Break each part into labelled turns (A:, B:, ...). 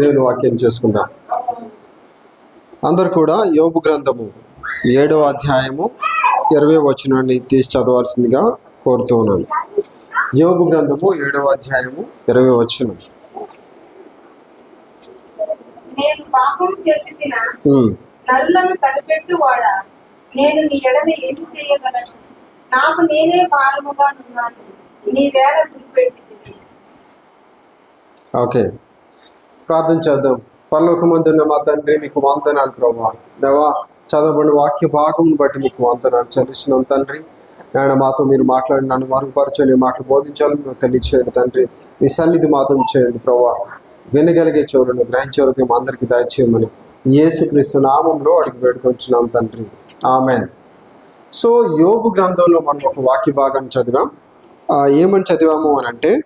A: దేవుని వాక్యం చేసుకుందాం. అందరు కూడా యోబు గ్రంథము ఏడవ అధ్యాయము ఇరవై వచనాన్ని తీసి చదవాల్సిందిగా కోరుతూ ఉన్నాను. యోబు గ్రంథము ఏడవ అధ్యాయము ఇరవై వచనం.
B: నాకు నేనే భారముగా ఉన్నాను. నీ వేళ
A: ఓకే. ప్రార్థన చేద్దాం. పరలోకమందున్న మా తండ్రి మీకు వందనాలు ప్రభా. దేవా చదవబడిన వాక్య భాగం బట్టి మీకు వందనాలు చెల్లిస్తున్నాం తండ్రి. నాయన మాతో మీరు మాట్లాడి నన్ను మరుగుపరచని మాటలు బోధించాలని మీరు తెలియచేయండి తండ్రి. మీ సన్నిధి మాతో చేయండి ప్రభా. వినగలిగే చెవులను గ్రహించే మా అందరికీ దయచేయమని యేసుక్రీస్తు నామంలో అడిగి వేడుకొంచున్నాం తండ్రి. ఆమెన్. సో యోగు గ్రంథంలో మనం ఒక వాక్య భాగాన్ని చదివాం. ఏమని చదివాము అని అంటే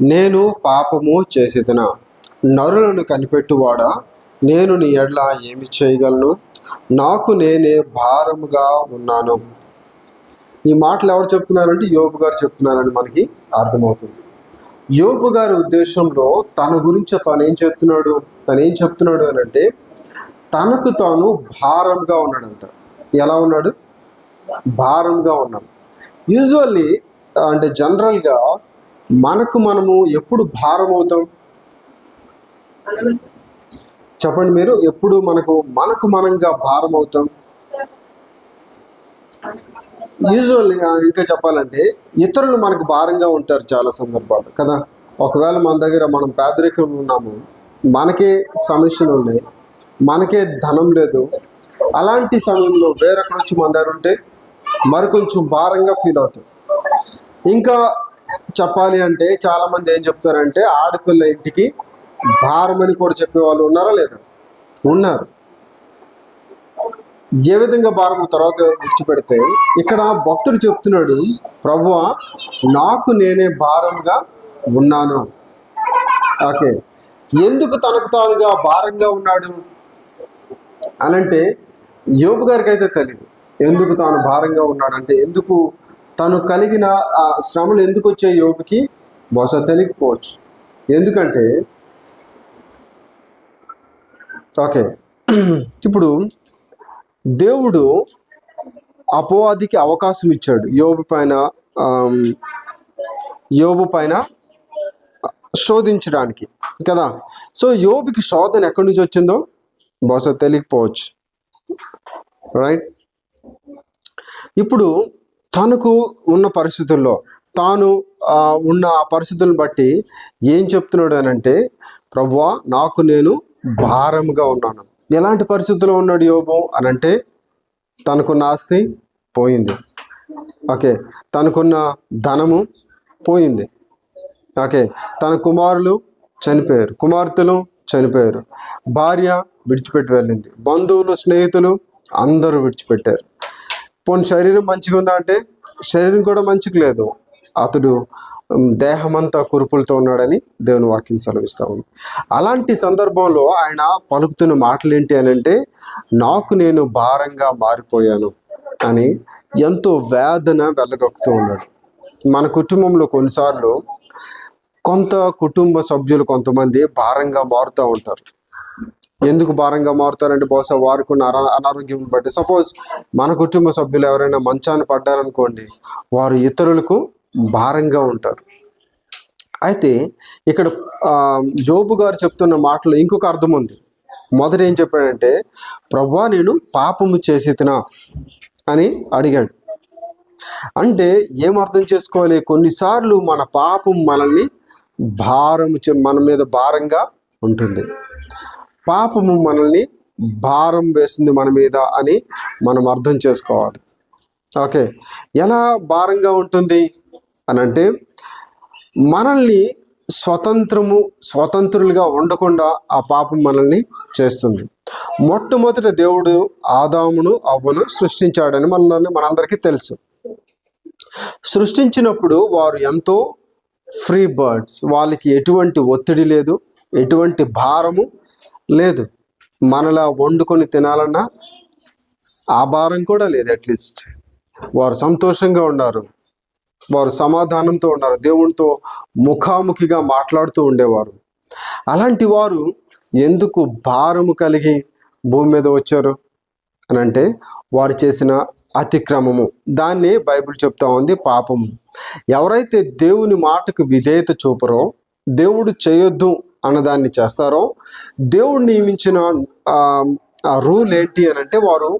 A: నేను పాపము చేసేదన? నరులను కనిపెట్టువాడా? నేను నీ ఎడ్ల ఏమి చేయగలను? నాకు నేనే భారముగా ఉన్నాను. ఈ మాటలు ఎవరు చెప్తున్నారంటే యోబు గారు చెప్తున్నారని మనకి అర్థమవుతుంది. యోబు గారి ఉద్దేశంలో తన గురించి తను ఏం చెప్తున్నాడు? తను ఏం చెప్తున్నాడు అని అంటే తనకు తాను భారంగా ఉన్నాడంట. ఎలా ఉన్నాడు? భారంగా ఉన్నాడు. యూజువల్లీ అంటే జనరల్గా మనకు మనము ఎప్పుడు భారం అవుతాం చెప్పండి మీరు ఎప్పుడు మనకు మనకు మనంగా భారం అవుతాం యూజువల్లీ ఇంకా చెప్పాలంటే ఇతరులు మనకు భారంగా ఉంటారు చాలా సందర్భాలు కదా? ఒకవేళ మన దగ్గర మనం పేదరికం ఉన్నాము మనకే సమస్యలు ఉన్నాయి మనకే ధనం లేదు అలాంటి సమయంలో వేరొకరు వచ్చి మన దగ్గర ఉంటే మరికొంచెం భారంగా ఫీల్ అవుతాం. ఇంకా చెప్పాలి అంటే చాలా మంది ఏం చెప్తారంటే ఆడపిల్ల ఇంటికి భారమని కూడా చెప్పే వాళ్ళు ఉన్నారా లేదా? ఉన్నారు. ఏ విధంగా భారం తర్వాత విడిచిపెడితే? ఇక్కడ భక్తుడు చెప్తున్నాడు ప్రభు నాకు నేనే భారంగా ఉన్నాను. ఓకే. ఎందుకు తనకు తానుగా భారంగా ఉన్నాడు? అనంటే యోబు గారికి అయితే తెలియదు ఎందుకు తాను భారంగా ఉన్నాడంటే ఎందుకు తను కలిగిన ఆ శ్రమలు ఎందుకు వచ్చాయి యోబుకి? బహుశా తెలియకపోవచ్చు ఎందుకంటే ఓకే. ఇప్పుడు దేవుడు అపవాదికి అవకాశం ఇచ్చాడు. యోబు పైన యోగు యోబు పైన శోధించడానికి కదా? సో యోబుకి శోధన ఎక్కడి నుంచి వచ్చిందో బహుశా తెలియకపోవచ్చు రైట్ ఇప్పుడు తనకు ఉన్న పరిస్థితుల్లో తాను ఉన్న ఆ పరిస్థితులను బట్టి ఏం చెప్తున్నాడు అని అంటే ప్రభువా నాకు నేను భారంగా ఉన్నాను. ఎలాంటి పరిస్థితుల్లో ఉన్నాడు యోబు అని అంటే తనకున్న ఆస్తి పోయింది. ఓకే తనకున్న ధనము పోయింది. ఓకే తన కుమారులు చనిపోయారు. కుమార్తెలు చనిపోయారు. భార్య విడిచిపెట్టి వెళ్ళింది. బంధువులు స్నేహితులు అందరూ విడిచిపెట్టారు. పోనీ శరీరం మంచిగా ఉందా అంటే శరీరం కూడా మంచిగా లేదు. అతడు దేహమంతా కురుపులతో ఉన్నాడని దేవుని వాక్యం సెలవిస్తా ఉంది. అలాంటి సందర్భంలో ఆయన పలుకుతున్న మాటలు ఏంటి అని అంటే నాకు నేను భారంగా మారిపోయాను అని ఎంతో వేదన వెళ్ళగక్కుతూ ఉన్నాడు. మన కుటుంబంలో కొన్నిసార్లు కొంత కుటుంబ సభ్యులు కొంతమంది భారంగా మారుతూ ఉంటారు. ఎందుకు భారంగా మారుతారంటే బహుశా వారికి ఉన్న అనారోగ్యం బట్టి. సపోజ్ మన కుటుంబ సభ్యులు ఎవరైనా మంచాన్ని పడ్డారనుకోండి వారు ఇతరులకు భారంగా ఉంటారు. అయితే ఇక్కడ జోబు గారు చెప్తున్న మాటలో ఇంకొక అర్థం ఉంది. మొదట ఏం చెప్పాడంటే ప్రభా నేను పాపము చేసి తినా అని అడిగాడు. అంటే ఏం అర్థం చేసుకోవాలి? కొన్నిసార్లు మన పాపం మనల్ని భారము చే- మన మీద భారంగా ఉంటుంది. పాపము మనల్ని భారం వేస్తుంది మన మీద అని మనం అర్థం చేసుకోవాలి. ఓకే. ఎలా భారంగా ఉంటుంది? అని అంటే మనల్ని స్వతంత్రము స్వతంత్రులుగా ఉండకుండా ఆ పాపం మనల్ని చేస్తుంది. మొట్టమొదట దేవుడు ఆదామును అవ్వను సృష్టించాడని మన మనందరికీ తెలుసు. సృష్టించినప్పుడు వారు ఎంతో ఫ్రీ బర్డ్స్ వాళ్ళకి ఎటువంటి ఒత్తిడి లేదు ఎటువంటి భారము లేదు. మనలా వండుకొని తినాలన్నా ఆ భారం కూడా లేదు అట్లీస్ట్ వారు సంతోషంగా ఉన్నారు. వారు సమాధానంతో ఉన్నారు. దేవునితో ముఖాముఖిగా మాట్లాడుతూ ఉండేవారు. అలాంటి వారు ఎందుకు భారము కలిగి భూమి మీద వచ్చారు? అని అంటే వారు చేసిన అతిక్రమము. దాన్ని బైబిల్ చెప్తా ఉంది పాపము. ఎవరైతే దేవుని మాటకు విధేయత చూపరో దేవుడు చేయొద్దు అన్నదాన్ని చేస్తారో దేవుడు నియమించిన రూల్ ఏంటి అని అంటే వారు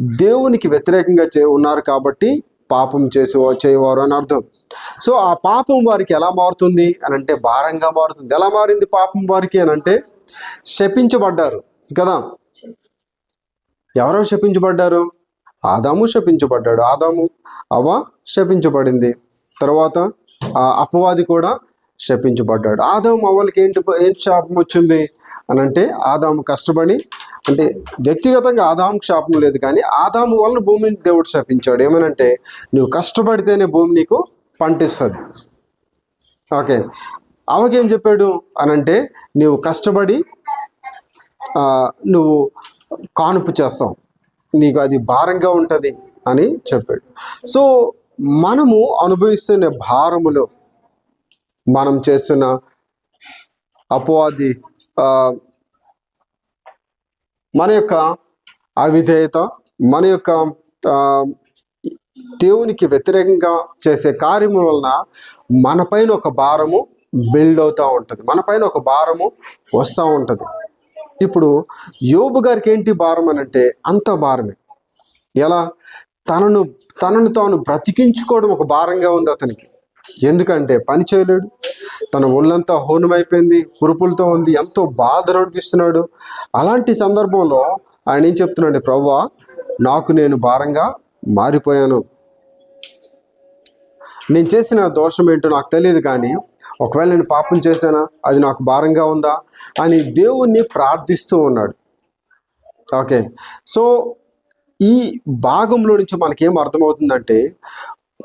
A: దేవునికి వ్యతిరేకంగా చే ఉన్నారు కాబట్టి పాపం చేసే చేయవారు అని అర్థం. సో ఆ పాపం వారికి ఎలా మారుతుంది అని అంటే భారంగా మారుతుంది. ఎలా మారింది పాపం వారికి అని అంటే శపించబడ్డారు కదా? ఎవరో శపించబడ్డారు? ఆదాము శపించబడ్డాడు. ఆదాము అవ్వ శపించబడింది. తర్వాత ఆ అపవాది కూడా శపించబడ్డాడు. ఆదాము అవ్వలకి ఏంటి ఏంటి శాపం వచ్చింది? అని అంటే ఆదాము కష్టపడి అంటే వ్యక్తిగతంగా ఆదాము శాపం లేదు కానీ ఆదాము వలన భూమిని దేవుడు శపించాడు. ఏమనంటే నువ్వు కష్టపడితేనే భూమి నీకు పంటిస్తుంది. ఓకే. అవకేం చెప్పాడు? అనంటే నువ్వు కష్టపడి నువ్వు కానుపు చేస్తావు. నీకు అది భారంగా ఉంటుంది అని చెప్పాడు. సో మనము అనుభవిస్తున్న భారములో మనం చేస్తున్న అపవాది మన యొక్క అవిధేయత మన యొక్క దేవునికి వ్యతిరేకంగా చేసే కార్యము వలన మన పైన ఒక భారము బిల్డ్ అవుతూ ఉంటుంది. మన పైన ఒక భారము వస్తూ ఉంటుంది. ఇప్పుడు యోబు గారికి ఏంటి భారం అని అంటే అంత భారమే. ఎలా? తనను తనను తాను బ్రతికించుకోవడం ఒక భారంగా ఉంది అతనికి. ఎందుకంటే పని చేయలేడు. తన ఒళ్ళంతా హోనమైపోయింది కురుపులతో ఉంది ఎంతో బాధను అనిపిస్తున్నాడు. అలాంటి సందర్భంలో ఆయన ఏం చెప్తున్నాడు ప్రవ్వా నాకు నేను భారంగా మారిపోయాను. నేను చేసిన దోషం ఏంటో నాకు తెలియదు కానీ ఒకవేళ నేను పాపం చేశానా? అది నాకు భారంగా ఉందా? అని దేవుణ్ణి ప్రార్థిస్తూ ఉన్నాడు. ఓకే. సో ఈ భాగంలో నుంచి మనకేం అర్థమవుతుందంటే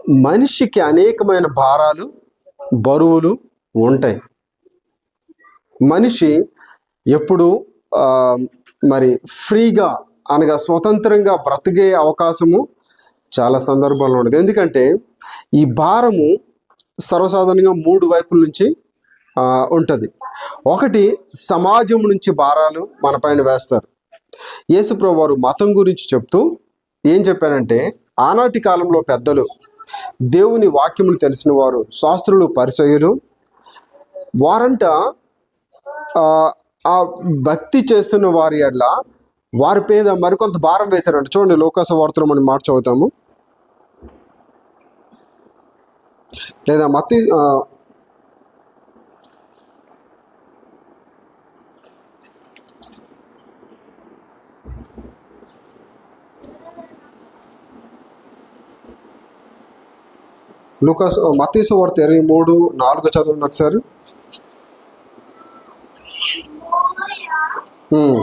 A: మనిషికి అనేకమైన భారాలు బరువులు ఉంటాయి. మనిషి ఎప్పుడు మరి ఫ్రీగా అనగా స్వతంత్రంగా బ్రతికే అవకాశము చాలా సందర్భాల్లో ఉండదు. ఎందుకంటే ఈ భారము సర్వసాధారణంగా మూడు వైపుల నుంచి ఉంటుంది. ఒకటి సమాజం నుంచి భారాలు మన పైన వేస్తారు. యేసుప్రభు వారు మతం గురించి చెప్తూ ఏం చెప్పారంటే ఆనాటి కాలంలో పెద్దలు దేవుని వాక్యములు తెలిసిన వారు శాస్త్రులు పరిచయులు. వారంట ఆ, ఆ భక్తి చేస్తున్న వారి ఎడ్ల వారి పేద మరికొంత భారం వేశారంట. చూడండి లోకాస వార్తలు మనం మాట చదువుతాము. లేదా మత్తి లూకాస్ మతీసు వార్త ఇరవై మూడు నాలుగు చదవండి ఒకసారి hmm.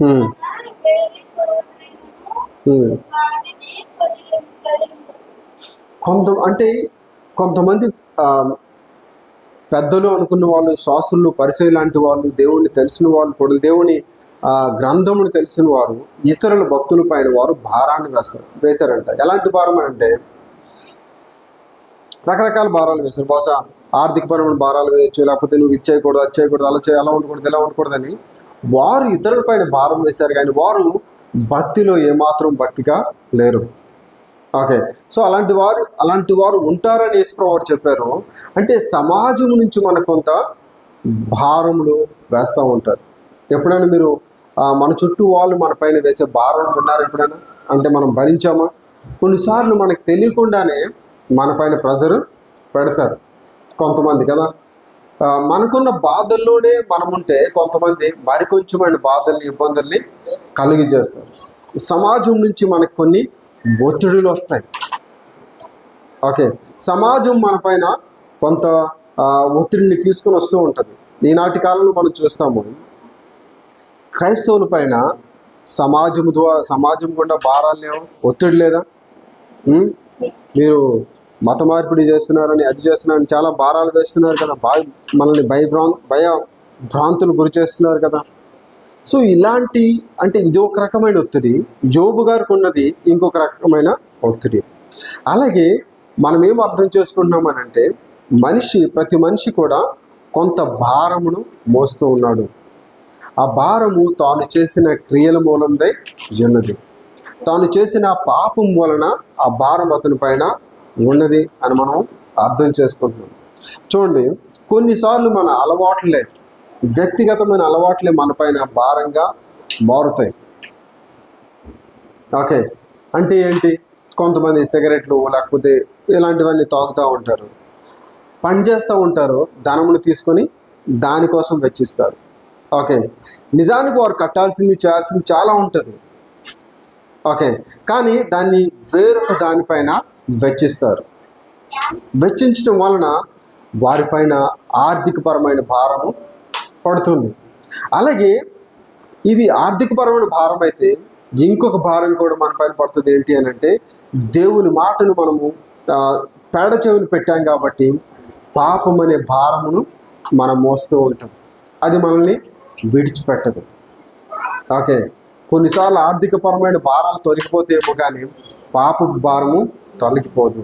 A: hmm. hmm. కొంత అంటే కొంతమంది ఆ, పెద్దలు అనుకున్న వాళ్ళు శాస్త్రులు పరిచయ లాంటి వాళ్ళు దేవుణ్ణి తెలిసిన వాళ్ళు కూడా దేవుని గ్రంథమును తెలిసిన వారు ఇతరుల భక్తుల పైన వారు భారాన్ని వేస్తారు వేశారంట. ఎలాంటి భారం అని అంటే రకరకాల భారాలు వేస్తారు బహుశా ఆర్థికపరమైన భారాలు వేయచ్చు లేకపోతే నువ్వు ఇది చేయకూడదు అది చేయకూడదు అలా చేయ అలా ఉండకూడదు ఇలా ఉండకూడదని వారు ఇతరుల పైన భారం వేశారు. కానీ వారు భక్తిలో ఏమాత్రం భక్తిగా లేరు. ఓకే సో అలాంటి వారు అలాంటి వారు ఉంటారని యేసుప్రభు వారు చెప్పారు. అంటే సమాజం నుంచి మన కొంత భారములు వేస్తూ ఉంటారు. ఎప్పుడైనా మీరు మన చుట్టూ వాళ్ళు మన పైన వేసే భారం ఉన్నారు ఎప్పుడైనా? అంటే మనం భరించామా? కొన్నిసార్లు మనకు తెలియకుండానే మన పైన ప్రెజర్ పెడతారు కొంతమంది కదా? మనకున్న బాధల్లోనే మనం ఉంటే కొంతమంది మరికొంచెమైన బాధల్ని ఇబ్బందుల్ని కలిగి చేస్తారు. సమాజం నుంచి మనకు కొన్ని ఒత్తిడులు వస్తాయి. ఓకే. సమాజం మన పైన కొంత ఒత్తిడిని తీసుకొని వస్తూ ఉంటుంది. ఈనాటి కాలంలో మనం చూస్తాము. క్రైస్తవుల పైన సమాజం ద్వారా సమాజం గుండా భారాలు లేవు? ఒత్తిడి లేదా? మీరు మత మార్పిడి చేస్తున్నారని అది చేస్తున్నారని చాలా భారాలు వేస్తున్నారు కదా. భయ మనల్ని భయ భ్రాంతులు గురి చేస్తున్నారు కదా. సో ఇలాంటి అంటే ఇది ఒక రకమైన ఒత్తిడి. యోబు గారికి ఉన్నది ఇంకొక రకమైన ఒత్తిడి. అలాగే మనం ఏం అర్థం చేసుకుంటున్నామనంటే మనిషి ప్రతి మనిషి కూడా కొంత భారమును మోస్తూ ఉన్నాడు. ఆ భారము తాను చేసిన క్రియల మూలందై ఉన్నది తాను చేసిన పాపం వలన ఆ భారం అతని పైన ఉన్నది అని మనం అర్థం చేసుకుంటున్నాం. చూడండి కొన్నిసార్లు మన అలవాట్లే వ్యక్తిగతమైన అలవాట్లే మనపైన భారంగా మారుతాయి. ఓకే. అంటే ఏంటి? కొంతమంది సిగరెట్లు లేకపోతే ఇలాంటివన్నీ తాగుతూ ఉంటారు. పని చేస్తూ ఉంటారు. ధనమును తీసుకొని దానికోసం వెచ్చిస్తారు. ఓకే. నిజానికి వారు కట్టాల్సింది చేయాల్సింది చాలా ఉంటుంది. ఓకే. కానీ దాన్ని వేరొక దానిపైన వెచ్చిస్తారు. వెచ్చించడం వలన వారిపైన ఆర్థికపరమైన భారము పడుతుంది. అలాగే ఇది ఆర్థికపరమైన భారం అయితే ఇంకొక భారం కూడా మన పైన పడుతుంది ఏంటి అని అంటే దేవుని మాటను మనము పేడ చెవిని పెట్టాం కాబట్టి పాపం అనే భారమును మనం మోస్తూ ఉంటాం. అది మనల్ని విడిచిపెట్టదు. ఓకే. కొన్నిసార్లు ఆర్థికపరమైన భారాలు తొలగిపోతేమో కానీ పాప భారము తొలగిపోదు.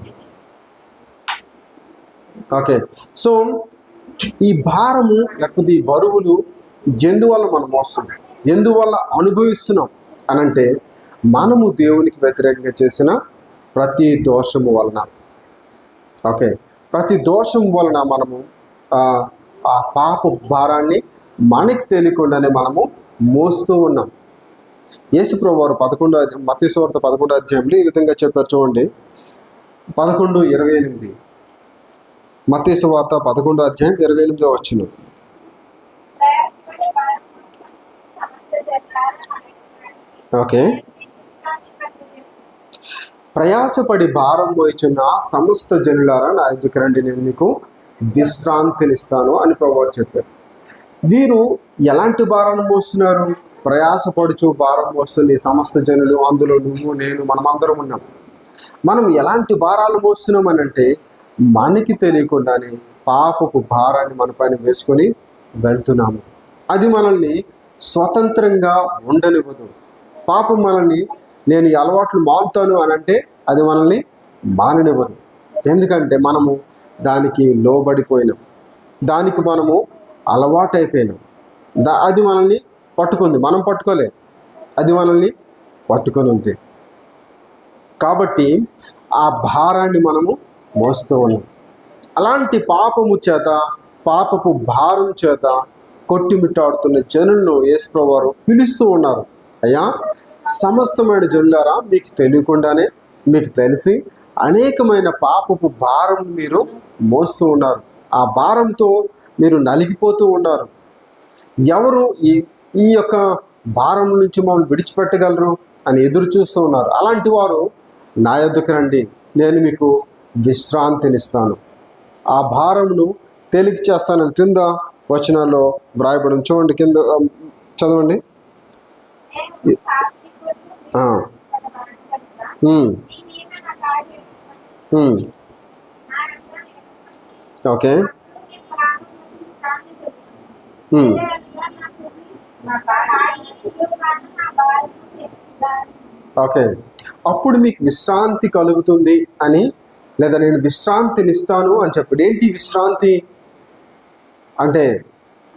A: ఓకే. సో ఈ భారము లేకపోతే ఈ బరువులు ఎందువల్ల మనం మోస్తున్నాం? ఎందువల్ల అనుభవిస్తున్నాం? అని అంటే మనము దేవునికి వ్యతిరేకంగా చేసిన ప్రతి దోషము వలన. ఓకే? ప్రతి దోషం వలన మనము ఆ, ఆ పాప భారాన్ని మనకి తెలియకుండానే మనము మోస్తూ ఉన్నాం. యేసుప్రభు వారు పదకొండో మతీశ్వార్త పదకొండో అధ్యాయంలో ఈ విధంగా చెప్పారు. చూడండి. పదకొండు ఇరవై ఎనిమిది. మతీసు వార్త పదకొండో అధ్యాయం ఇరవై ఎనిమిదో వచ్చిన ఓకే. ప్రయాసపడి భారం మోయిచున్న సమస్త జనులారా నా ఎదుకు రండి నేను మీకు విశ్రాంతినిస్తాను అని ప్రభు చెప్పారు. వీరు ఎలాంటి భారాన్ని మోస్తున్నారు? ప్రయాసపడుచు భారం మోస్తుంది సమస్త జనులు అందులో నువ్వు నేను మనమందరం ఉన్నాం. మనం ఎలాంటి భారాలు మోస్తున్నాం అని అంటే మనకి తెలియకుండానే పాపపు భారాన్ని మన పైన వేసుకొని వెళ్తున్నాము. అది మనల్ని స్వతంత్రంగా ఉండనివ్వదు. పాపం మనల్ని నేను అలవాట్లు మారుతాను అని అంటే అది మనల్ని మాననివ్వదు. ఎందుకంటే మనము దానికి లోబడిపోయినాం. దానికి మనము అలవాటైపోయినాం. దా అది మనల్ని పట్టుకుంది. మనం పట్టుకోలే. అది మనల్ని పట్టుకొని ఉంది. కాబట్టి ఆ భారాన్ని మనము మోస్తూ ఉన్నాం అలాంటి పాపము చేత పాపపు భారం చేత కొట్టిమిట్టాడుతున్న జనులను యేసుప్రభు వారు పిలుస్తూ ఉన్నారు. అయ్యా సమస్తమైన జనులారా మీకు తెలియకుండానే మీకు తెలిసి అనేకమైన పాపపు భారం మీరు మోస్తూ ఉన్నారు. ఆ భారంతో మీరు నలిగిపోతూ ఉన్నారు. ఎవరు ఈ ఈ యొక్క భారం నుంచి మమ్మల్ని విడిచిపెట్టగలరు అని ఎదురు చూస్తూ ఉన్నారు. అలాంటి వారు నా యొద్దకు రండి. నేను మీకు విశ్రాంతినిస్తాను. ఆ భారమును తేలిక చేస్తానని క్రింద వచనాల్లో వ్రాయబడి చూడండి కింద చదవండి. ఓకే. ఓకే. అప్పుడు మీకు విశ్రాంతి కలుగుతుంది అని లేదా నేను విశ్రాంతినిస్తాను అని చెప్పాడు ఏంటి విశ్రాంతి? అంటే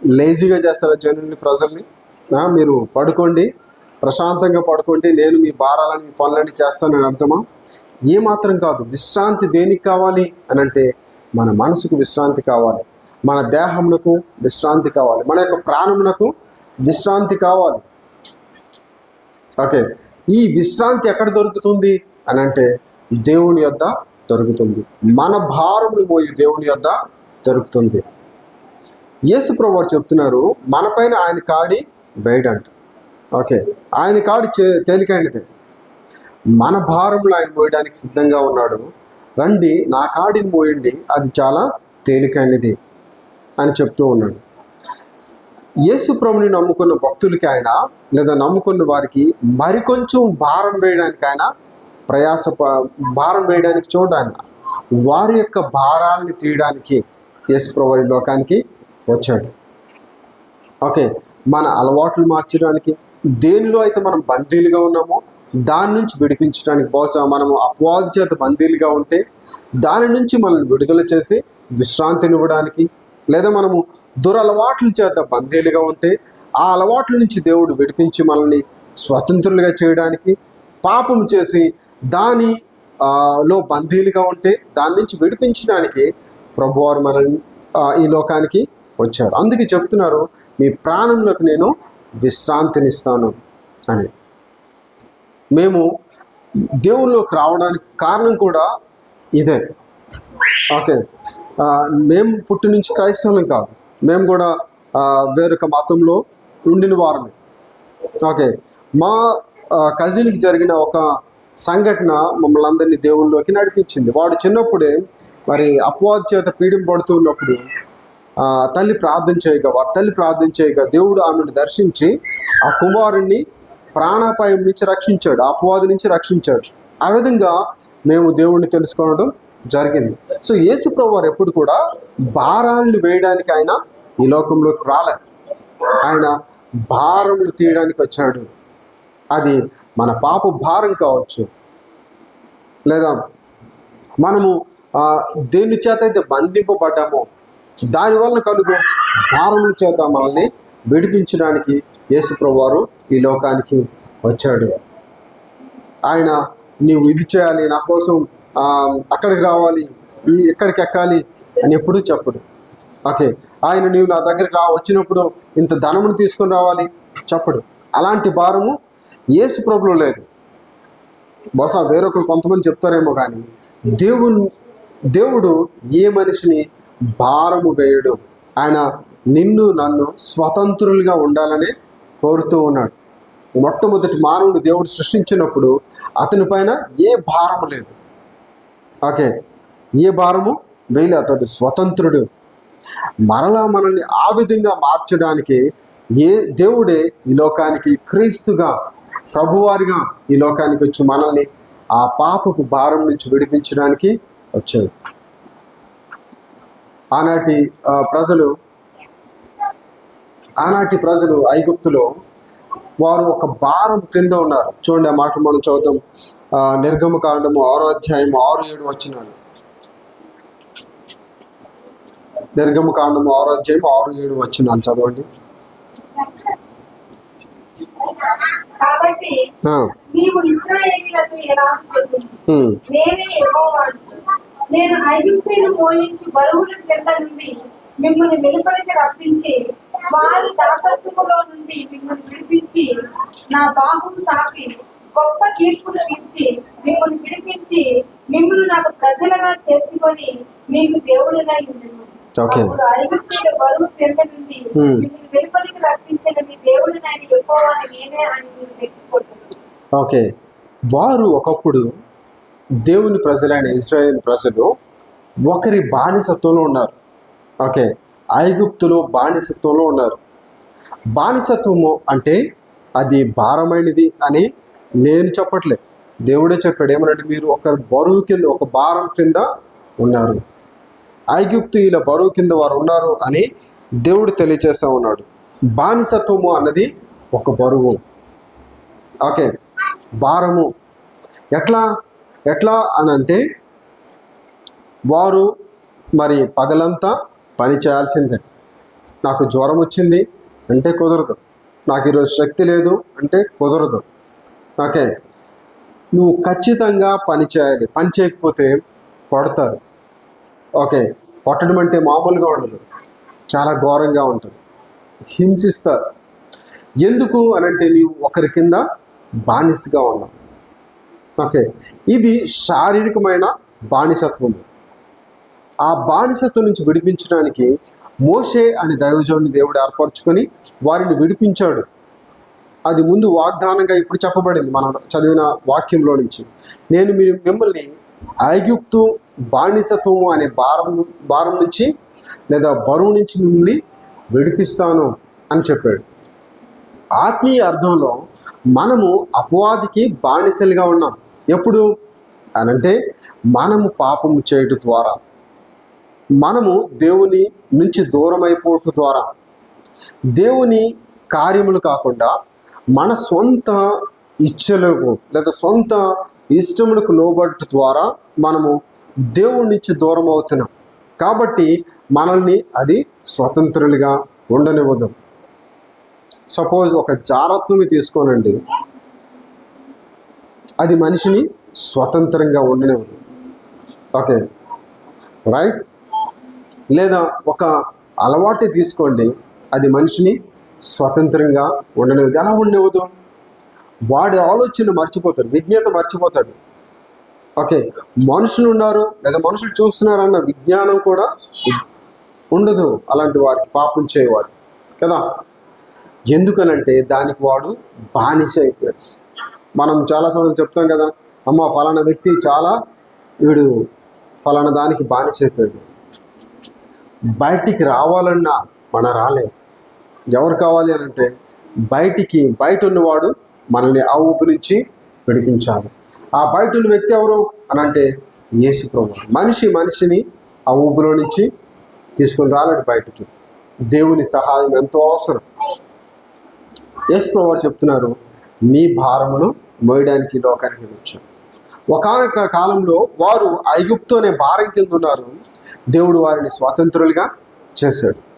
A: లేజీగా చేస్తారా జనుల్ని ప్రజల్ని? మీరు పడుకోండి ప్రశాంతంగా పడుకోండి నేను మీ భారాలని మీ పనులని చేస్తానని అర్థమా? ఏమాత్రం కాదు విశ్రాంతి దేనికి కావాలి అని అంటే మన మనసుకు విశ్రాంతి కావాలి మన దేహమునకు విశ్రాంతి కావాలి మన యొక్క ప్రాణమునకు విశ్రాంతి కావాలి. ఓకే ఈ విశ్రాంతి ఎక్కడ దొరుకుతుంది అని అంటే దేవుని యొక్క దొరుకుతుంది. మన భారములు మోయి దేవుని యొద్ద దొరుకుతుంది. యేసు వారు చెప్తున్నారు మనపైన ఆయన కాడి వేయడంట ఓకే ఆయన కాడి చే- తేలికైనదే. మన భారములు ఆయన మోయడానికి సిద్ధంగా ఉన్నాడు. రండి నా కాడిని మోయండి అది చాలా తేలికైనది అని చెప్తూ ఉన్నాడు. యేసు ప్రభుని నమ్ముకున్న భక్తులకి ఆయన లేదా నమ్ముకున్న వారికి మరికొంచెం భారం వేయడానికి ఆయన ప్రయాస భారం వేయడానికి చూడాలి వారి యొక్క భారాలని తీయడానికి యేసు ప్రభు లోకానికి వచ్చాడు. ఓకే మన అలవాట్లు మార్చడానికి దేనిలో అయితే మనం బందీలుగా ఉన్నామో దాని నుంచి విడిపించడానికి బహుశా మనము అపవాది చేత బందీలుగా ఉంటే దాని నుంచి మనల్ని విడుదల చేసి విశ్రాంతినివ్వడానికి లేదా మనము దురలవాట్ల చేత బందీలుగా ఉంటే ఆ అలవాట్ల నుంచి దేవుడు విడిపించి మనల్ని స్వతంత్రులుగా చేయడానికి పాపం చేసి దాని లో బందీలుగా ఉంటే దాని నుంచి విడిపించడానికి ప్రభువారు మనం ఈ లోకానికి వచ్చారు. అందుకే చెప్తున్నారు మీ ప్రాణంలోకి నేను విశ్రాంతినిస్తాను అని. మేము దేవుళ్ళలోకి రావడానికి కారణం కూడా ఇదే. ఓకే. మేము పుట్టి నుంచి క్రైస్తవులం కాదు. మేము కూడా వేరొక మతంలో ఉండిన వారమే. ఓకే. మా కజిన్కి జరిగిన ఒక సంఘటన మమ్మల్ని అందరినీ దేవుళ్ళలోకి నడిపించింది. వాడు చిన్నప్పుడే మరి అపవాద చేత పీడింపడుతూ ఉన్నప్పుడు తల్లి ప్రార్థన చేయగా వారి తల్లి ప్రార్థన చేయగా దేవుడు ఆమెను దర్శించి ఆ కుమారుణ్ణి ప్రాణాపాయం నుంచి రక్షించాడు అపవాది నుంచి రక్షించాడు. ఆ విధంగా మేము దేవుణ్ణి తెలుసుకోవడం జరిగింది. సో యేసు ప్రభు వారు ఎప్పుడు కూడా భారాలను వేయడానికి ఆయన ఈ లోకంలోకి రాలేదు ఆయన భారములు తీయడానికి వచ్చాడు. అది మన పాప భారం కావచ్చు. లేదా మనము దేని చేత అయితే బంధింపబడ్డామో దానివల్ల కలుగు భారముల చేత మనల్ని విడిపించడానికి యేసుప్రభువారు ఈ లోకానికి వచ్చాడు. ఆయన నీవు ఇది చేయాలి నా కోసం అక్కడికి రావాలి ఎక్కడికి ఎక్కాలి అని ఎప్పుడూ చెప్పడు. ఓకే ఆయన నీవు నా దగ్గరికి రా వచ్చినప్పుడు ఇంత ధనమును తీసుకొని రావాలి చెప్పడు. అలాంటి భారము ఏసు ప్రభులో లేదు. బహుశా వేరొకరు కొంతమంది చెప్తారేమో కానీ దేవుని దేవుడు ఏ మనిషిని భారము వేయడు. ఆయన నిన్ను నన్ను స్వతంత్రులుగా ఉండాలని కోరుతూ ఉన్నాడు. మొట్టమొదటి మానవుడు దేవుడు సృష్టించినప్పుడు అతని పైన ఏ భారము లేదు. ఓకే ఏ భారము వేయలే అతడు స్వతంత్రుడు. మరలా మనల్ని ఆ విధంగా మార్చడానికి ఏ దేవుడే ఈ లోకానికి క్రీస్తుగా ప్రభువారిగా ఈ లోకానికి వచ్చి మనల్ని ఆ పాపపు భారం నుంచి విడిపించడానికి వచ్చాడు. ఆనాటి ప్రజలు ఆనాటి ప్రజలు ఐగుప్తులో వారు ఒక భారం క్రింద ఉన్నారు. చూడండి ఆ మాటలు మనం చదువుతాం. నిర్గమకాండము ఆరో అధ్యాయం ఆరు ఏడు వచ్చినాడు. నిర్గమకాండము ఆరో అధ్యాయం ఆరు ఏడు వచ్చినాను చదవండి.
B: కాబట్టి నీవు ఇస్రాయేలీలతో ఎలా చెప్పు? నేనే యెహోవాను నేను ఐగుప్తును మోయించి బరువుల కింద నుండి మిమ్మల్ని వెలుపలికి రప్పించి వారి దాసత్వములో నుండి మిమ్మల్ని విడిపించి నా బాహువు చాపి గొప్ప తీర్పులు ఇచ్చి మిమ్మల్ని విడిపించి మిమ్మల్ని నాకు ప్రజలుగా చేర్చుకొని మీకు ఉండను
A: ఓకే.
B: అప్పుడు ఐగుప్తుల బరువు కింద నుండి
A: Hmm.
B: మిమ్మల్ని వెలుపలికి రప్పించిన మీ దేవుడినైన యెహోవాని నేనే అని మీరు తెలుసుకుంటున్నారు
A: ఓకే వారు ఒకప్పుడు దేవుని ప్రజలైన ఇజ్రాయేల్ ప్రజలు ఒకరి బానిసత్వంలో ఉన్నారు. ఓకే ఐగుప్తులో బానిసత్వంలో ఉన్నారు. బానిసత్వము అంటే అది భారమైనది అని నేను చెప్పట్లేదు దేవుడే చెప్పాడు ఏమనంటే మీరు ఒక బరువు కింద ఒక భారం కింద ఉన్నారు. ఐగుప్తుల బరువు కింద వారు ఉన్నారు అని దేవుడు తెలియజేస్తా ఉన్నాడు. బానిసత్వము అన్నది ఒక బరువు. ఓకే భారము. ఎట్లా? ఎట్లా అని అంటే వారు మరి పగలంతా పని చేయాల్సిందే. నాకు జ్వరం వచ్చింది అంటే కుదరదు. నాకు ఈరోజు శక్తి లేదు అంటే కుదరదు. ఓకే. నువ్వు ఖచ్చితంగా పని చేయాలి. పని చేయకపోతే కొడతారు. ఓకే. కొట్టడం అంటే మామూలుగా ఉండదు. చాలా ఘోరంగా ఉంటుంది. హింసిస్తారు. ఎందుకు అనంటే నీవు ఒకరి కింద బానిసగా ఉన్నావు. ఓకే. ఇది శారీరకమైన బానిసత్వం. ఆ బానిసత్వం నుంచి విడిపించడానికి మోషే అనే దైవజోడిని దేవుడు ఏర్పరచుకొని వారిని విడిపించాడు. అది ముందు వాగ్దానంగా ఇప్పుడు చెప్పబడింది మనం చదివిన వాక్యంలో నుంచి. నేను మీరు మిమ్మల్ని ఐగుప్తు బానిసత్వము అనే భారం భారం నుంచి లేదా బరువు నుంచి మిమ్మల్ని విడిపిస్తాను అని చెప్పాడు. ఆత్మీయ అర్థంలో మనము అపవాదికి బానిసలుగా ఉన్నాం. ఎప్పుడు? అనంటే మనము పాపము చేయటం ద్వారా. మనము దేవుని నుంచి దూరం అయిపోవటం ద్వారా. దేవుని కార్యములు కాకుండా మన సొంత ఇచ్చలకు లేదా సొంత ఇష్టములకు లోబట్టు ద్వారా మనము దేవుడి నుంచి దూరం అవుతున్నాం. కాబట్టి మనల్ని అది స్వతంత్రులుగా ఉండనివ్వదు. సపోజ్ ఒక జారత్వమి తీసుకోనండి. అది మనిషిని స్వతంత్రంగా ఉండనివ్వదు. ఓకే. రైట్? లేదా ఒక అలవాటు తీసుకోండి. అది మనిషిని స్వతంత్రంగా ఉండనివ్వదు ఎలా ఉండనివ్వదు వాడి ఆలోచన మర్చిపోతాడు. విజ్ఞత మర్చిపోతాడు. ఓకే. మనుషులు ఉన్నారు లేదా మనుషులు చూస్తున్నారన్న విజ్ఞానం కూడా ఉండదు అలాంటి వారికి పాపం చేయవారు కదా? ఎందుకనంటే దానికి వాడు బానిస అయిపోయాడు. మనం చాలాసార్లు చెప్తాం కదా అమ్మ ఫలానా వ్యక్తి చాలా వీడు ఫలానా దానికి బానిస అయిపోయాడు. బయటికి రావాలన్నా మన రాలేదు ఎవరు కావాలి అని అంటే బయటికి బయట ఉన్నవాడు మనల్ని ఆ ఊపి నుంచి విడిపించాలి ఆ బయట ఉన్న వ్యక్తి ఎవరు అని అంటే యేసు ప్రభు. మనిషి మనిషిని ఆ ఊపిలో నుంచి తీసుకొని రాలేడు బయటికి. దేవుని సహాయం ఎంతో అవసరం. యేసు ప్రభు చెప్తున్నారు మీ భారమును మోయడానికి లోకానికి వచ్చాను. ఒకనొక కాలంలో వారు ఐగుప్తు అనే భారం కింద ఉన్నారు. దేవుడు వారిని స్వాతంత్రులుగా చేశాడు.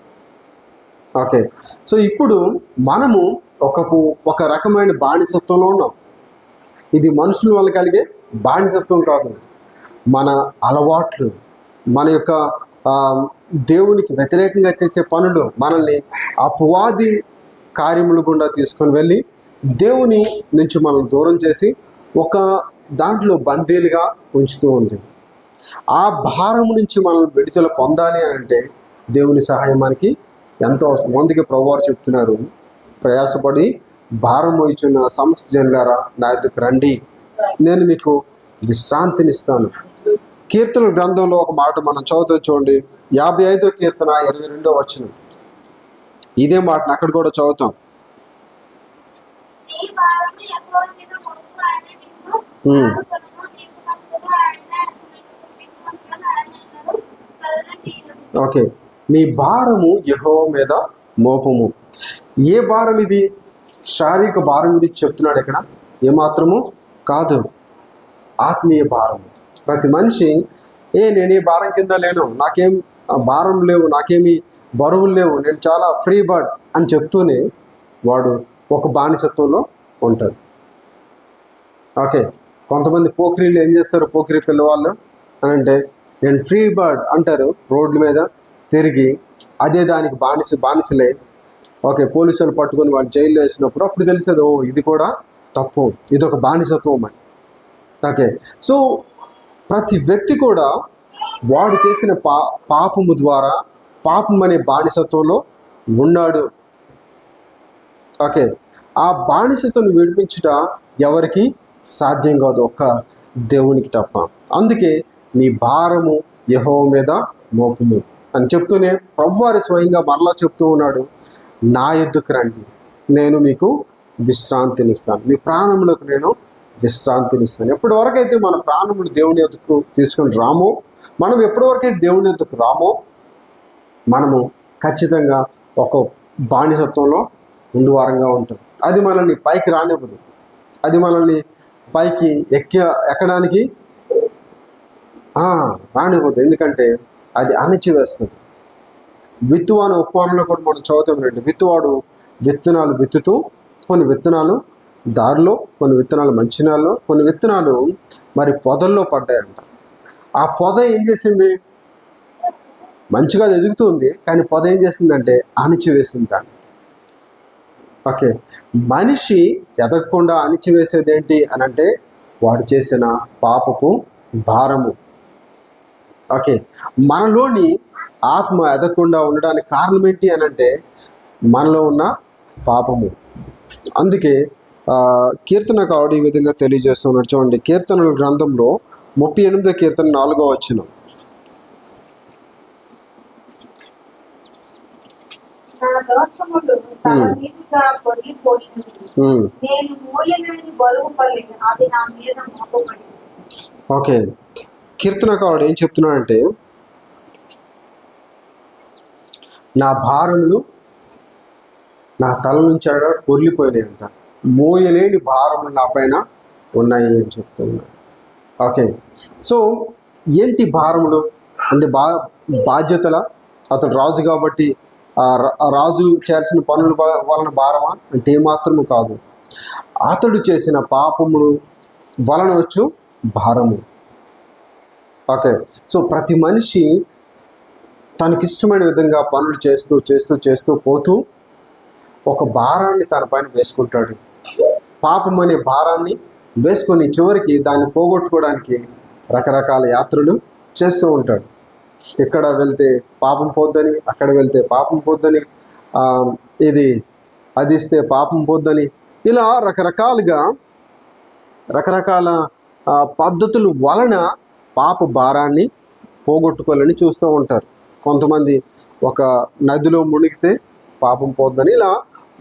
A: ఓకే. సో ఇప్పుడు మనము ఒక ఒక రకమైన బానిసత్వంలో ఉన్నాం. ఇది మనుషుల వల్ల కలిగే బానిసత్వం కాదు. మన అలవాట్లు మన యొక్క దేవునికి వ్యతిరేకంగా చేసే పనులు మనల్ని అపవాది కార్యములు గుండా తీసుకొని వెళ్ళి దేవుని నుంచి మనల్ని దూరం చేసి ఒక దాంట్లో బందీలుగా ఉంచుతూ ఉంది. ఆ భారం నుంచి మనం విడుదల పొందాలి అని అంటే దేవుని సహాయం మనకి ఎంతో అందుకే ప్రభువారు చెప్తున్నారు. ప్రయాసపడి భారం మోయిచున్న సమస్త జనులారా నా ఎదుకు రండి. నేను మీకు విశ్రాంతినిస్తాను. కీర్తన గ్రంథంలో ఒక మాట మనం చదువుతూ చూడండి. యాభై ఐదో కీర్తన ఇరవై రెండో వచ్చిన ఇదే మాటను అక్కడ కూడా చదువుతాం. ఓకే. నీ భారము యహో మీద మోపము. ఏ భారం ఇది? శారీరక భారం గురించి చెప్తున్నాడు ఇక్కడ. ఏమాత్రము? కాదు. ఆత్మీయ భారం. ప్రతి మనిషి ఏ నేను ఈ భారం కింద లేను. నాకేం భారం లేవు నాకేమి బరువులు లేవు. నేను చాలా ఫ్రీ బర్డ్ అని చెప్తూనే వాడు ఒక బానిసత్వంలో ఉంటాడు. ఓకే. కొంతమంది పోకిరీలు ఏం చేస్తారు? పోకిరి పిల్లవాళ్ళు అని అంటే నేను ఫ్రీ బర్డ్ అంటారు రోడ్ల మీద. తిరిగి అదే దానికి బానిస బానిసలే ఓకే పోలీసులు పట్టుకొని వాళ్ళు జైల్లో వేసినప్పుడు అప్పుడు తెలిసేది ఓ ఇది కూడా తప్పు. ఇది ఒక బానిసత్వం అని. ఓకే. సో ప్రతి వ్యక్తి కూడా వాడు చేసిన పా పాపము ద్వారా పాపం అనే బానిసత్వంలో ఉన్నాడు. ఓకే. ఆ బానిసత్వం విడిపించుట ఎవరికి సాధ్యం కాదు. ఒక్క దేవునికి తప్ప. అందుకే నీ భారము యహో మీద మోపము. అని చెప్తూనే ప్రభువారి స్వయంగా మరలా చెప్తూ ఉన్నాడు నా యుద్ధకు రండి. నేను మీకు విశ్రాంతినిస్తాను. మీ ప్రాణంలోకి నేను విశ్రాంతినిస్తాను. ఎప్పటి వరకైతే మన ప్రాణములు దేవుని ఎద్దుకు తీసుకొని రామో మనం ఎప్పటి వరకైతే దేవుని ఎద్దుకు రామో మనము ఖచ్చితంగా ఒక బానిసత్వంలో ఉండువారంగా ఉంటాం. అది మనల్ని పైకి రానివ్వదు. అది మనల్ని పైకి ఎక్క ఎక్కడానికి రానివ్వదు. ఎందుకంటే అది అణచివేస్తుంది. విత్తు అనే ఉపమానంలో కూడా మనం చదువుతాం రండి విత్తువాడు విత్తనాలు విత్తుతూ కొన్ని విత్తనాలు దారిలో కొన్ని విత్తనాలు మంచినాల్లో కొన్ని విత్తనాలు మరి పొదల్లో పడ్డాయంట. ఆ పొద ఏం చేసింది? మంచిగా అది ఎదుగుతుంది కానీ పొద ఏం చేసిందంటే అణిచివేసింది దాన్ని. ఓకే. మనిషి ఎదగకుండా అణిచివేసేది ఏంటి అని అంటే వాడు చేసిన పాపపు భారము. ఓకే. మనలోని ఆత్మ ఎదగకుండా ఉండడానికి కారణం ఏంటి అని అంటే మనలో ఉన్న పాపము. అందుకే ఆ, కీర్తనకారుడు ఈ విధంగా తెలియజేస్తున్నాడు చూడండి కీర్తనల గ్రంథంలో ముప్పై ఎనిమిదో కీర్తన నాలుగో వచ్చిన ఓకే. కీర్తనకారుడు ఏం చెప్తున్నాడంటే నా భారములు నా తల నుంచి అక్కడ పొర్లిపోయినాయి అంట మోయలేని భారములు నా పైన ఉన్నాయి అని చెప్తున్నాడు. ఓకే. సో ఏంటి భారములు? అంటే బా బాధ్యతల? అతడు రాజు కాబట్టి ఆ రా- రాజు చేయాల్సిన పనుల వలన భారమా? అంటే ఏమాత్రము కాదు. అతడు చేసిన పాపములు వలన వచ్చు భారము. ఓకే సో ప్రతి మనిషి తనకిష్టమైన విధంగా పనులు చేస్తూ చేస్తూ చేస్తూ పోతూ ఒక భారాన్ని తన పైన వేసుకుంటాడు. పాపం అనే భారాన్ని వేసుకొని చివరికి దాన్ని పోగొట్టుకోవడానికి రకరకాల యాత్రలు చేస్తూ ఉంటాడు. ఇక్కడ వెళ్తే పాపం పోద్దని అక్కడ వెళ్తే పాపం పోద్దని ఇది అది ఇస్తే పాపం పోద్దని ఇలా రకరకాలుగా రకరకాల పద్ధతులు పద్ధతుల వలన పాప భారాన్ని పోగొట్టుకోవాలని చూస్తూ ఉంటారు. కొంతమంది ఒక నదిలో మునిగితే పాపం పోద్దని ఇలా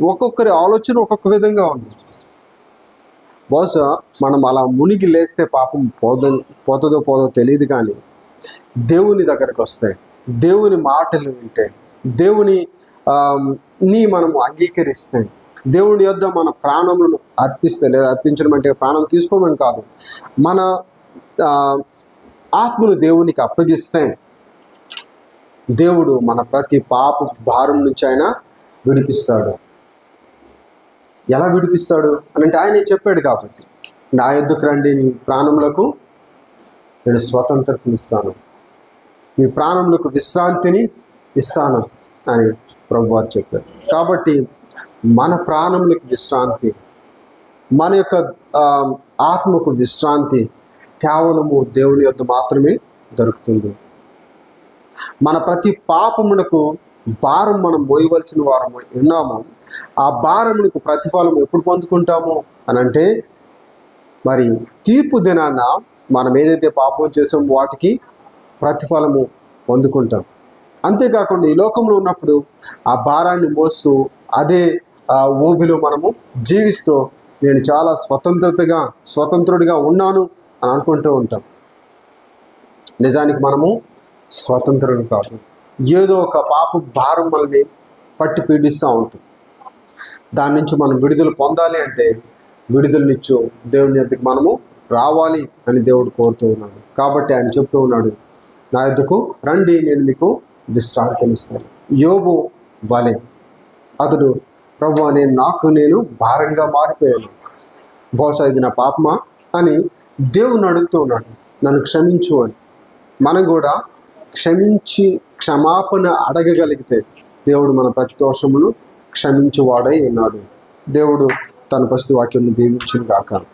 A: ఒక్కొక్కరి ఆలోచన ఒక్కొక్క విధంగా ఉంది. బహుశా మనం అలా మునిగి లేస్తే పాపం పోద పోతుందో పోదో తెలియదు కానీ దేవుని దగ్గరికి వస్తాయి దేవుని మాటలు వింటే దేవుని ని మనము అంగీకరిస్తే దేవుని యొద్ద మన ప్రాణములను అర్పిస్తే లేదా అర్పించడం అంటే ప్రాణం తీసుకోమని కాదు. మన ఆత్మను దేవునికి అప్పగిస్తే దేవుడు మన ప్రతి పాప భారం నుంచి ఆయన విడిపిస్తాడు. ఎలా విడిపిస్తాడు? అని అంటే ఆయనే చెప్పాడు కాబట్టి. నా ఎద్దుకు రండి నీ ప్రాణములకు నేను స్వతంత్రతను ఇస్తాను. మీ ప్రాణములకు విశ్రాంతిని ఇస్తాను అని ప్రభువారు చెప్పారు. కాబట్టి మన ప్రాణములకు విశ్రాంతి మన యొక్క ఆత్మకు విశ్రాంతి కేవలము దేవుని యొద్ద మాత్రమే దొరుకుతుంది. మన ప్రతి పాపమునకు భారం మనం మోయవలసిన వారము ఉన్నాము. ఆ భారమునకు ప్రతిఫలం ఎప్పుడు పొందుకుంటాము అని అంటే మరి తీర్పు దినాన మనం ఏదైతే పాపం చేసామో వాటికి ప్రతిఫలము పొందుకుంటాం. అంతేకాకుండా ఈ లోకంలో ఉన్నప్పుడు ఆ భారాన్ని మోస్తూ అదే ఆ ఊబిలో మనము జీవిస్తూ నేను చాలా స్వతంత్రతగా స్వతంత్రుడిగా ఉన్నాను. అని అనుకుంటూ ఉంటాం. నిజానికి మనము స్వతంత్రం కాదు. ఏదో ఒక పాప భారం మనల్ని పట్టి పీడిస్తూ ఉంటుంది. దాని నుంచి మనం విడుదల పొందాలి అంటే విడుదలనిచ్చు. దేవుని ఎద్దకు మనము రావాలి అని దేవుడు కోరుతూ ఉన్నాడు. కాబట్టి ఆయన చెప్తూ ఉన్నాడు నా ఎద్దుకు రండి నేను మీకు విశ్రాంతినిస్తాను. యోబు వలే అతడు ప్రభు నేను నాకు నేను భారంగా మారిపోయాను. బహుశా ఇది నా పాపమా? అని దేవుని అడుగుతూ ఉన్నాడు. నన్ను క్షమించు అని. మనం కూడా క్షమించి క్షమాపణ అడగగలిగితే దేవుడు మన ప్రతి దోషమును క్షమించువాడై ఉన్నాడు. దేవుడు తన పస్తు వాక్యం దీవించును గాక